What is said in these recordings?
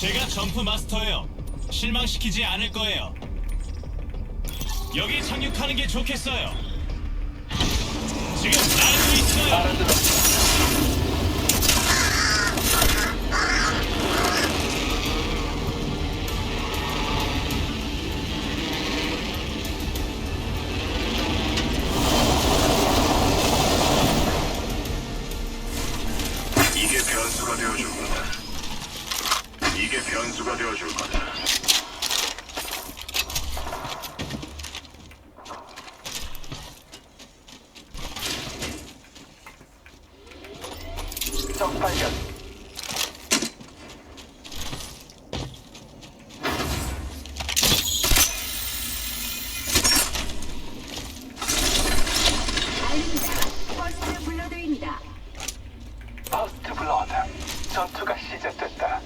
제가 점프 마스터예요. 실망시키지 않을 거예요. 여기 착륙하는 게 좋겠어요. 지금 날고 있어요. 적 발견. 알립니다. 버스트 불러드립니다. 퍼스트 블러드. 전투가 시작됐다.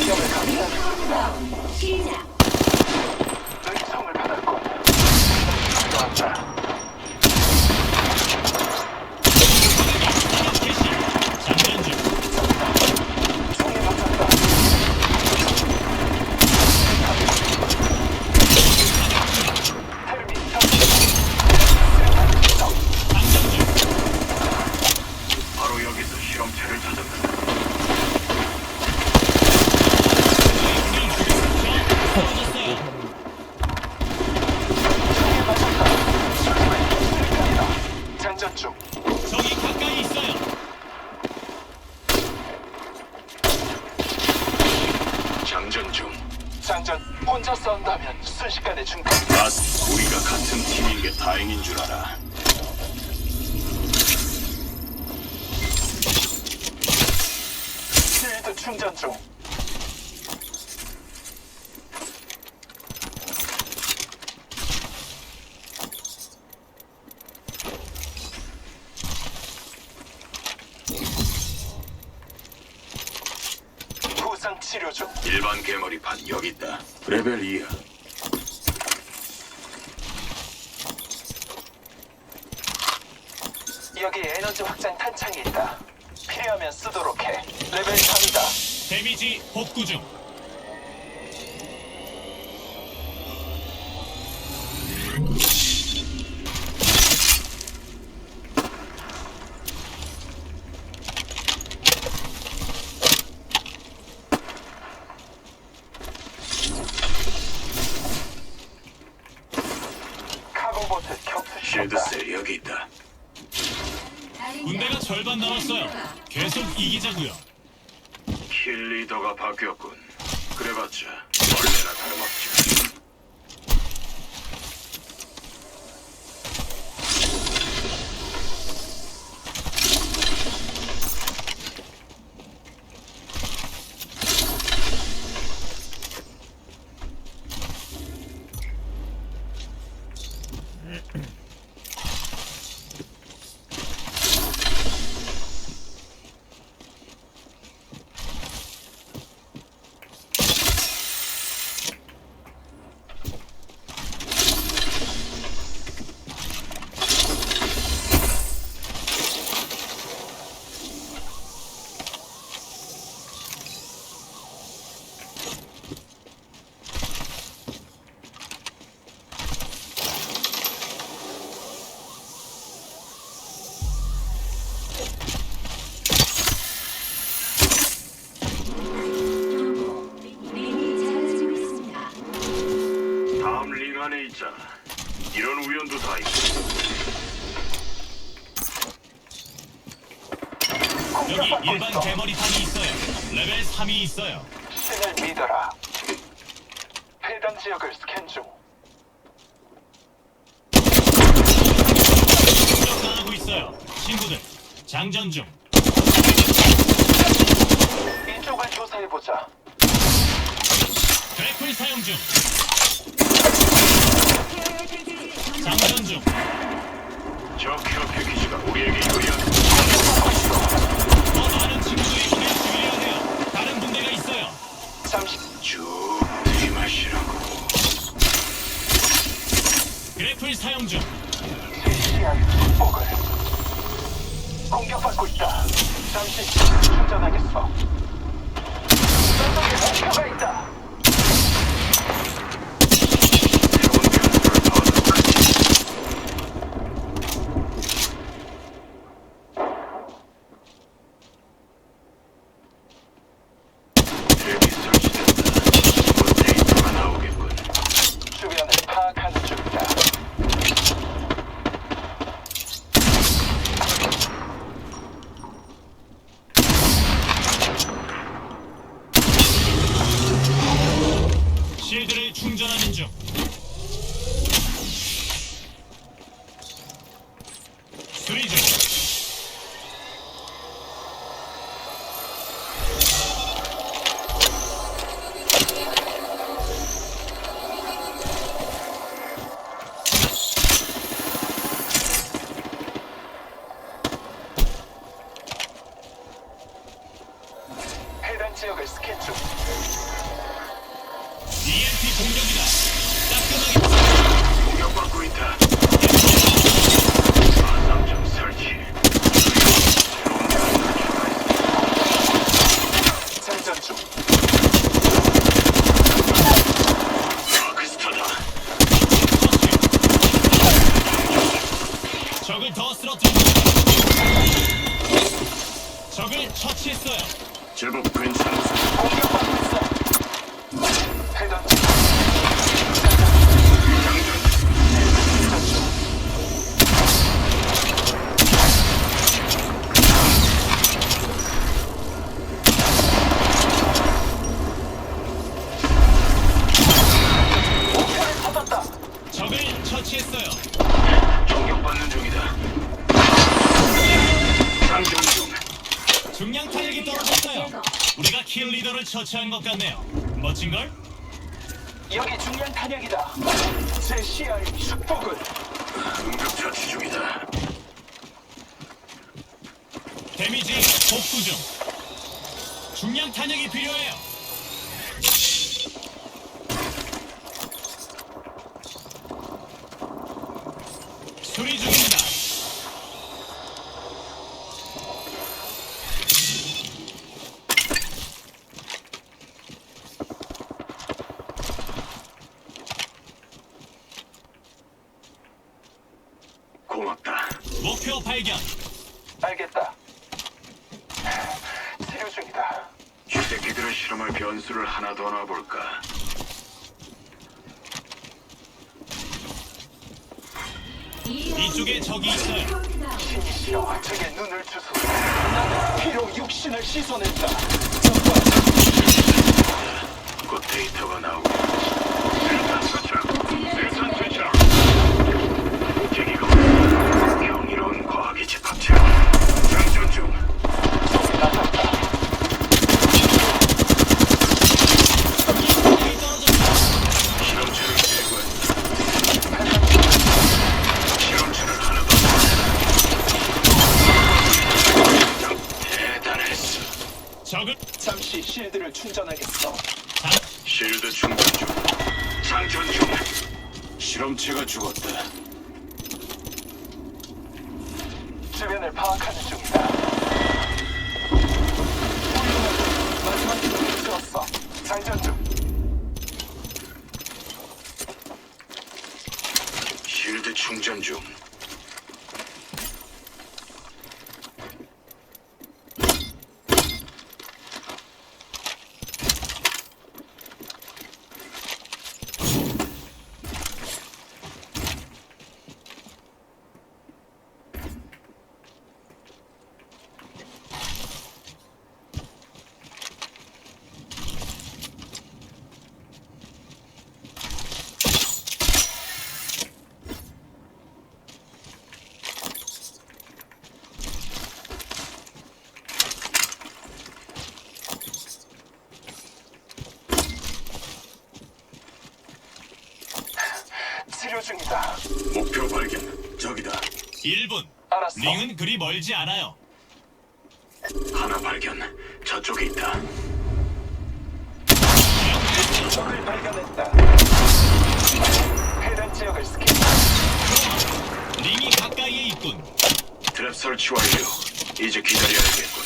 이쪽에서 위험을 감지하는 시작. 의성을 받았고. 왔다. 개시. 장전 중. 총이 맞았다. 텔미 적. 장전 중. 바로 여기서 실험체를 찾았다. 떨어졌어요. 장전 중. 적이 가까이 있어요. 장전 중. 장전 혼자 싸운다면 순식간에 중단. 나스, 우리가 같은 팀인 게 다행인 줄 알아. 실드 충전 중. 부상 치료 중. 일반 개머리판 여기 있다. 레벨 2야. 여기 에너지 확장 탄창이 있다. 필요하면 쓰도록 해. 레벨 3이다. 데미지 복구 중. 카고보트 격수 시켰다. 쉴드셀 여기 있다. 군대가 절반 남았어요. 계속 이기자고요. 킬 리더가 바뀌었군. 그래봤자 원래나 다름없지. 링이 작아지고 있습니다. 다음 링 안에 있잖아. 이런 우연도 다 있고. 여기 공격받고 일반. 개머리판이 있어요. 레벨 3이 있어요. 신을 믿어라. 해당 지역을 스캔 중. 공격 당하고 있어요. 친구들, 장전 중. 이쪽을 조사해보자. 그래플 사용 중. 장전 중. 저 케어 패키지가 우리에게 유리한 더 많은 가스가 있어요. 30. 쭉 들이마시라고. 그래플 사용 중. 대시한 복을 공격받고 있다. 잠시 충전하겠어. 저쪽에 목표가 있다. 제법 괜 우리가 킬 리더를 처치한 것 같네요. 멋진 걸? 여기 중량 탄약이다. 제 시야의 축복을 응급 처치 중이다. 데미지 복구 중. 중량 탄약이 필요해요. 수리 중입니다. 고맙다. 목표 발견. 알겠다. 치료 중이다. 이 새끼들을 실험할 변수를 하나 더 놔볼까? 이쪽에 적이 있어요. 신이 싫어. 제게 눈을 주소. 나는 피로 육신을 씻어낸다. 적과 곧 데이터가 나오고. 주변을 파악하는 중이다. 마지막 기록을 들었어. 장전 중. 실드 충전 중. 치료 중이다. 목표 발견. 저기다. 1분. 알았어. 링은 그리 멀지 않아요. 하나 발견. 저쪽에 있다. 적을 발견했다. 해당 지역을 스캔. 남았군. 트랩 설치 완료. 이제 기다려야겠군.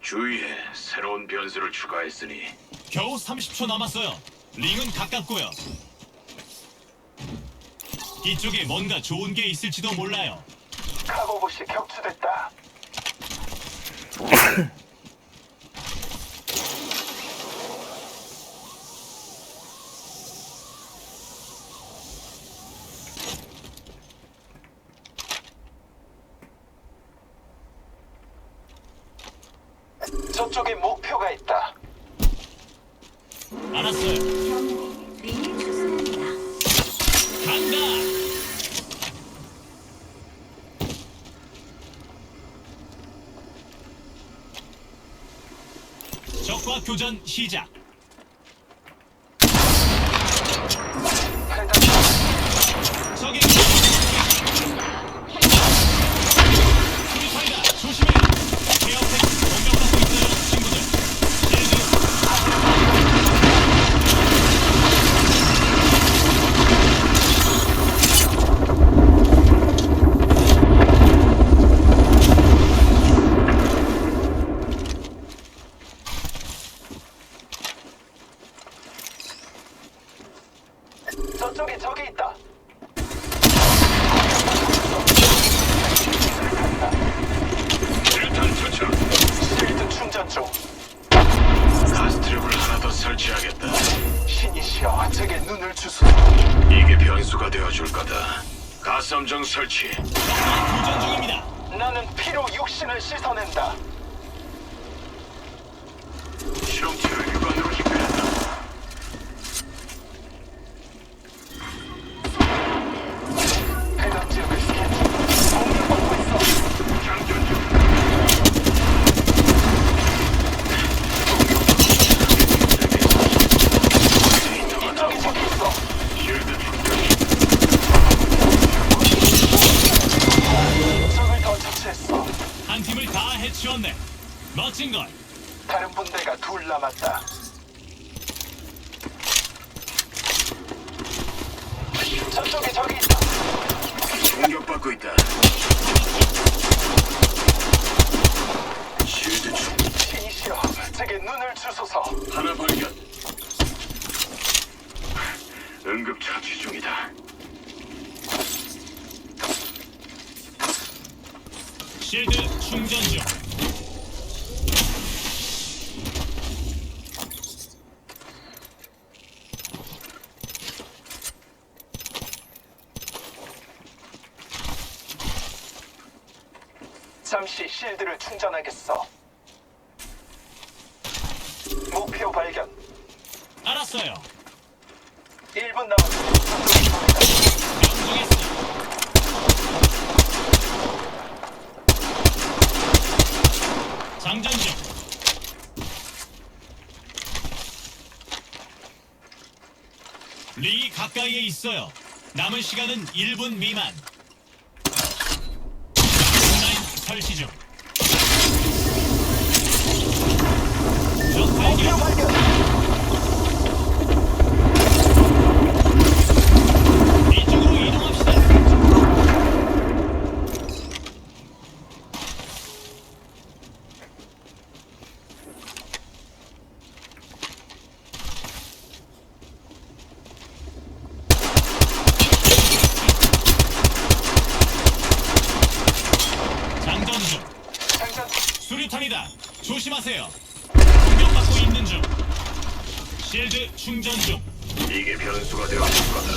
주위에 새로운 변수를 추가했으니 겨우 30초 남았어요. 링은 가깝고요. 이쪽에 뭔가 좋은 게 있을지도 몰라요. 카고봇이 격추됐다. 저쪽에 교전 시작. 해당 적의 수리탄이다. 조심해요. 케어팩 공격받고 있어요, 친구들. 실드 저쪽에 적이 있다. 수류탄 투척. 실드 충전 중. 가스트랩을 하나 더 설치하겠다. 신이시여, 제게 눈을 주소서. 이게 변수가 되어줄 거다. 가스함정 설치. 나는 피로 육신을 씻어낸다. 눈을 주소서. 하나 발견. 응급 처치 중이다. 실드 충전 중. 잠시 실드를 충전하겠어. 목표 발견. 알았어요. 1분 남았어. 명중했어. 장전 중. 리 가까이에 있어요. 남은 시간은 1분 미만. 온라인 설치 중. 적 목표 발견. 발견. 이쪽으로 이동합시다. 장전 중. 장전. 수리탄이다. 조심하세요. 공격받고 있는 중. 실드 충전 중. 이게 변수가 되어줄 거다.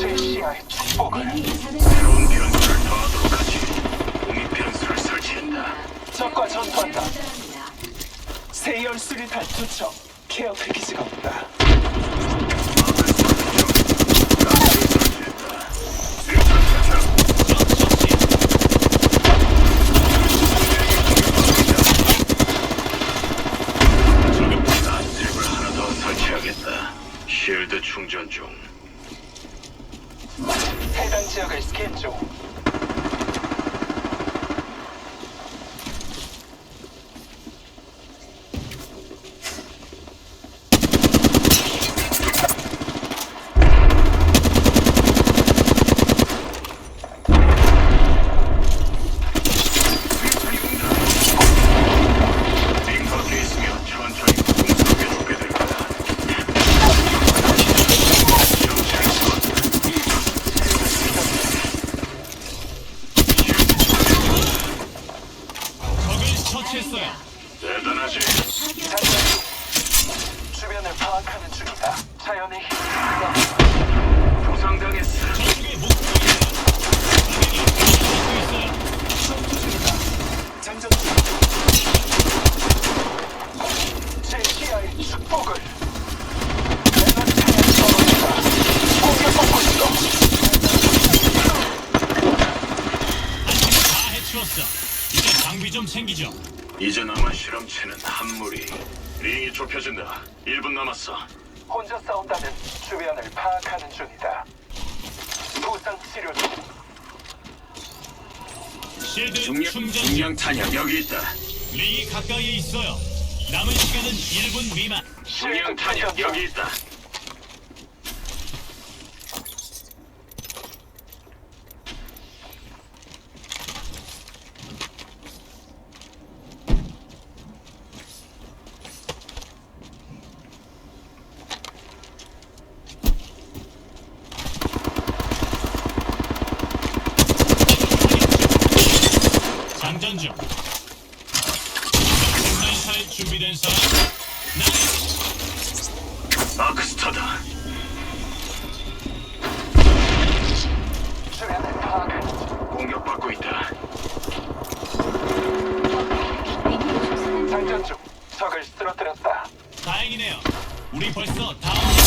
제 시야의 축복을. 링이 차단. 새로운 변수를 더하도록 하지. 공입 변수를 설치한다. 적과 전투한다. 세열 수리탄 투척. 케어 패키지가 없다. 있어요. 대단하지. 주변을 파악하는 중이다. 자연의 힘이 강합니다. 부상당했어. 목표가 있어요. 적에게 공격받고 있어요. 전투 중이다. 장전 중. 제 시야의 축복을. 내가 그냥 떨어진다. 공격받고 있어. 다 해치웠어. 이제 장비 좀 챙기죠. 이제 남은 실험체는 한 무리. 링이 좁혀진다. 1분 남았어. 혼자 싸운다면 주변을 파악하는 중이다. 부상 치료 중. 실드 중량, 충전 중. 중량 탄약 여기 있다. 링이 가까이에 있어요. 남은 시간은 1분 미만. 중량 탄약 여기 있다. 장전 중. 생산사에 준비된 사람. 나 아크스타다. 공격받고 있다. 장전 중. 적을 쓰러뜨렸다. 다행이네요. 우리 벌써 다음